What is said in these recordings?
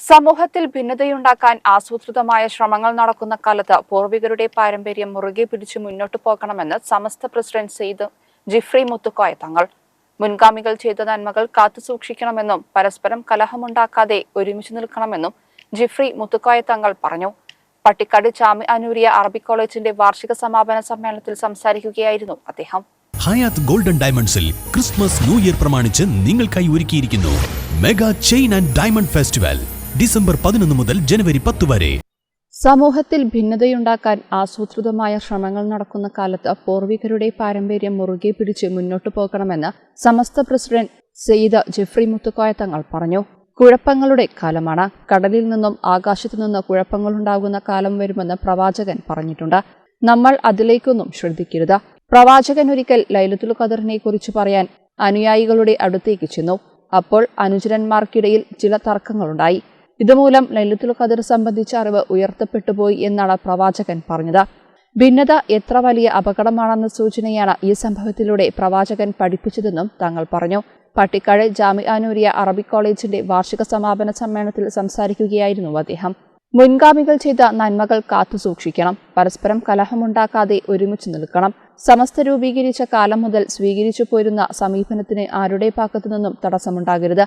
സമൂഹത്തിൽ ഭിന്നതയുണ്ടാക്കാൻ ആസൂത്രിതമായ ശ്രമങ്ങൾ നടക്കുന്ന കാലത്ത് പൂർവികരുടെ പാരമ്പര്യം മുറുകെ പിടിച്ച് മുന്നോട്ടു പോകണമെന്ന് സമസ്ത പ്രസിഡന്റ് സെയ്ദ് ജിഫ്രി മുത്തുക്കോയ തങ്ങൾ. മുൻഗാമികൾ ചെയ്ത നന്മകൾ കാത്തുസൂക്ഷിക്കണമെന്നും പരസ്പരം കലഹമുണ്ടാക്കാതെ ഒരുമിച്ച് നിൽക്കണമെന്നും ജിഫ്രി മുത്തുക്കോയ തങ്ങൾ പറഞ്ഞു. പട്ടിക്കാട് ചാമി അനൂരിയ അറബി കോളേജിന്റെ വാർഷിക സമാപന സമ്മേളനത്തിൽ സംസാരിക്കുകയായിരുന്നു അദ്ദേഹം. ഹയാത്ത് ഗോൾഡൻ ഡയമണ്ട്സിൽ ക്രിസ്മസ് ന്യൂ ഇയർ പ്രമാണിച്ച് നിങ്ങൾക്കായി ഒരുക്കിയിരിക്കുന്നു mega chain and diamond festival. December പതിനൊന്ന് മുതൽ ജനുവരി പത്ത് വരെ. സമൂഹത്തിൽ ഭിന്നതയുണ്ടാക്കാൻ ആസൂത്രിതമായ ശ്രമങ്ങൾ നടക്കുന്ന കാലത്ത് പൂർവികരുടെ പാരമ്പര്യം മുറുകെ പിടിച്ച് മുന്നോട്ടു പോകണമെന്ന് സമസ്ത പ്രസിഡന്റ് സെയ്ദ ജെഫ്രി മുത്തുക്കോയ തങ്ങൾ പറഞ്ഞു. കുഴപ്പങ്ങളുടെ കാലമാണ്. കടലിൽ നിന്നും ആകാശത്തു നിന്ന് കുഴപ്പങ്ങളുണ്ടാകുന്ന കാലം വരുമെന്ന് പ്രവാചകൻ പറഞ്ഞിട്ടുണ്ട്. നമ്മൾ അതിലേക്കൊന്നും ശ്രദ്ധിക്കരുത്. പ്രവാചകൻ ഒരിക്കൽ ലൈലത്തുൽ ഖദറിനെ കുറിച്ച് പറയാൻ അനുയായികളുടെ അടുത്തേക്ക് ചെന്നു. അപ്പോൾ അനുചരന്മാർക്കിടയിൽ ചില തർക്കങ്ങളുണ്ടായി. ഇതുമൂലം ലൈലത്തുൽ ഖദർ സംബന്ധിച്ച അറിവ് ഉയർത്തപ്പെട്ടുപോയി എന്നാണ് പ്രവാചകൻ പറഞ്ഞത്. ഭിന്നത എത്ര വലിയ അപകടമാണെന്ന സൂചനയാണ് ഈ സംഭവത്തിലൂടെ പ്രവാചകൻ പഠിപ്പിച്ചതെന്നും തങ്ങൾ പറഞ്ഞു. പട്ടിക്കാട് ജാമിയാനൂരിയ അറബിക് കോളേജിന്റെ വാർഷിക സമാപന സമ്മേളനത്തിൽ സംസാരിക്കുകയായിരുന്നു അദ്ദേഹം. മുൻഗാമികൾ ചെയ്ത നന്മകൾ കാത്തുസൂക്ഷിക്കണം പരസ്പരം കലഹമുണ്ടാക്കാതെ ഒരുമിച്ച് നിൽക്കണം. സമസ്ത രൂപീകരിച്ച കാലം മുതൽ സ്വീകരിച്ചു പോരുന്ന സമീപനത്തിന് ആരുടെ ഭാഗത്തു നിന്നും തടസ്സമുണ്ടാകരുത്.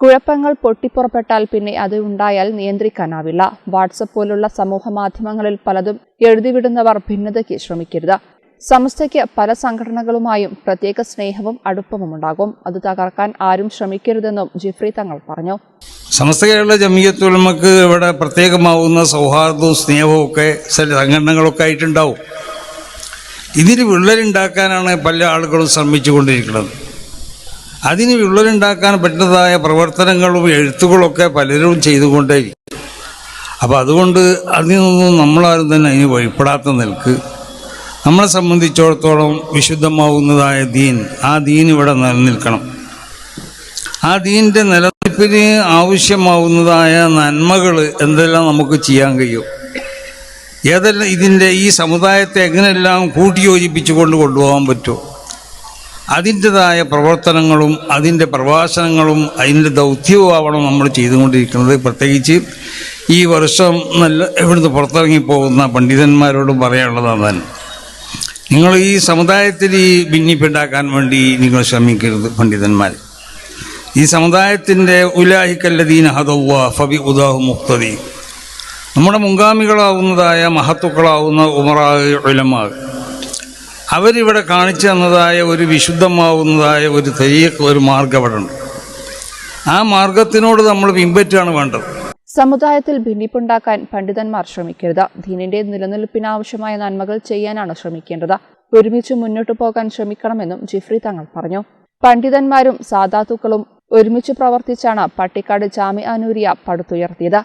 കുഴപ്പങ്ങൾ പൊട്ടിപ്പുറപ്പെട്ടാൽ പിന്നെ അത് ഉണ്ടായാൽ നിയന്ത്രിക്കാനാവില്ല. വാട്സപ്പ് പോലുള്ള സമൂഹ മാധ്യമങ്ങളിൽ പലതും എഴുതിവിടുന്നവർ ഭിന്നതയ്ക്ക് ശ്രമിക്കരുത്. സമസ്തയ്ക്ക് പല സംഘടനകളുമായും പ്രത്യേക സ്നേഹവും അടുപ്പവും ഉണ്ടാകും. അത് തകർക്കാൻ ആരും ശ്രമിക്കരുതെന്നും ജിഫ്രി തങ്ങൾ പറഞ്ഞു. സമസ്ത കേരള ഇവിടെ പ്രത്യേകമാവുന്ന സൗഹാർദ്ദവും സ്നേഹവും ഒക്കെ സംഘടനകളൊക്കെ ആയിട്ടുണ്ടാവും. ഇതിന് വിള്ളലുണ്ടാക്കാനാണ് പല ആളുകളും ശ്രമിച്ചുകൊണ്ടിരിക്കുന്നത്. അതിന് വിള്ളലുണ്ടാക്കാൻ പറ്റുന്നതായ പ്രവർത്തനങ്ങളും എഴുത്തുകളൊക്കെ പലരും ചെയ്തുകൊണ്ടേയിരിക്കും. അപ്പോൾ അതുകൊണ്ട് അതിൽ നിന്നും നമ്മളാരും തന്നെ അതിന് വഴിപ്പെടാത്ത നിൽക്ക്. നമ്മളെ സംബന്ധിച്ചിടത്തോളം വിശുദ്ധമാവുന്നതായ ദീൻ ആ ദീൻ ഇവിടെ നിലനിൽക്കണം. ആ ദീന്റെ നിലനിൽപ്പിന് ആവശ്യമാവുന്നതായ നന്മകൾ എന്തെല്ലാം നമുക്ക് ചെയ്യാൻ കഴിയും? ഏതെല്ലാം ഇതിന്റെ ഈ സമുദായത്തെ എങ്ങനെയെല്ലാം കൂട്ടിയോജിപ്പിച്ചുകൊണ്ട് കൊണ്ടുപോകാൻ പറ്റുമോ അതിന്റെതായ പ്രവർത്തനങ്ങളും അതിന്റെ പ്രഭാഷണങ്ങളും അതിന്റെ ദൗത്യവുമാവണം നമ്മൾ ചെയ്തുകൊണ്ടിരിക്കുന്നത്. പ്രത്യേകിച്ച് ഈ വർഷം നല്ല ഇവിടുന്ന് പുറത്തിറങ്ങി പോകുന്ന പണ്ഡിതന്മാരോട് പറയാനുള്ളതാണ് തന്നെ നിങ്ങൾ ഈ സമുദായത്തിൽ ഈ ഭിന്നിപ്പുണ്ടാക്കാൻ വേണ്ടി നിങ്ങൾ ശ്രമിക്കരുത് പണ്ഡിതന്മാർ. ഈ സമുദായത്തിന്റെ ഉലാഹിക്കല്ലദീന ഹദവ ഫബി ഉദാഹു മുക്തദി നമ്മുടെ മുങ്കാമികളാവുന്നതായ മഹത്തുക്കളാവുന്ന ഉമറാവ് ഉലമാവ് അവരിവിടെ കാണിച്ചു തന്നതായ ഒരു വിശുദ്ധമാവുന്നതായ ഒരു തെയ്യക്ക് ഒരു മാർഗം അവിടെ ഉണ്ട്. ആ മാർഗത്തിനോട് നമ്മൾ പിൻപറ്റുകയാണ് വേണ്ടത്. സമുദായത്തിൽ ഭിന്നിപ്പുണ്ടാക്കാൻ പണ്ഡിതന്മാർ ശ്രമിക്കരുത്. ദീനിന്റെ നിലനിൽപ്പിനാവശ്യമായ നന്മകൾ ചെയ്യാനാണ് ശ്രമിക്കേണ്ടത്. ഒരുമിച്ച് മുന്നോട്ടു പോകാൻ ശ്രമിക്കണമെന്നും ജിഫ്രി തങ്ങൾ പറഞ്ഞു. പണ്ഡിതന്മാരും സാധാതുക്കളും ഒരുമിച്ച് പ്രവർത്തിച്ചാണ് പട്ടിക്കാട് ജാമി അനൂരിയ പടുത്തുയർത്തിയത്.